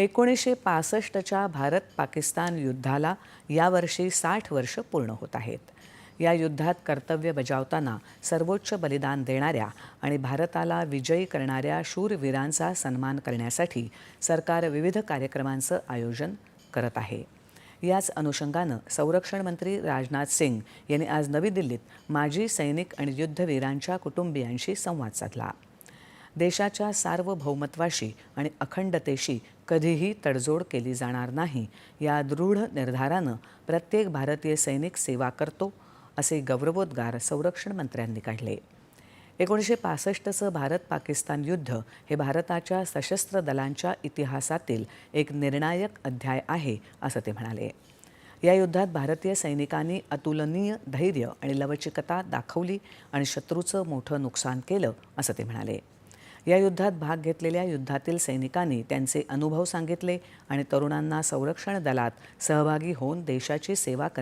एकोणीसशे पासष्टच्या भारत पाकिस्तान युद्धाला यावर्षी साठ वर्ष पूर्ण होत आहेत. या युद्धात कर्तव्य बजावताना सर्वोच्च बलिदान देणाऱ्या आणि भारताला विजयी करणाऱ्या शूरवीरांचा सन्मान करण्यासाठी सरकार विविध कार्यक्रमांचं आयोजन करत आहे. याच अनुषंगानं संरक्षण मंत्री राजनाथ सिंग यांनी आज नवी दिल्लीत माजी सैनिक आणि युद्धवीरांच्या कुटुंबियांशी संवाद साधला. देशाच्या सार्वभौमत्वाशी आणि अखंडतेशी कधीही तडजोड केली जाणार नाही. या दृढ निर्धारानं प्रत्येक भारतीय सैनिक सेवा करतो असे गौरवोद्गार संरक्षण मंत्र्यांनी काढले. एकोणीसशे पासष्टचं भारत पाकिस्तान युद्ध हे भारताच्या सशस्त्र दलांच्या इतिहासातील एक निर्णायक अध्याय आहे असं ते म्हणाले. या युद्धात भारतीय सैनिकांनी अतुलनीय धैर्य आणि लवचिकता दाखवली आणि शत्रूचं मोठं नुकसान केलं असं ते म्हणाले. या युद्धात भाग घेतलेल्या युद्धातील सैनिकांनी त्यांचे अनुभव सांगितले आणि तरुणांना संरक्षण दलात सहभागी होऊन देशाची सेवा करण्याची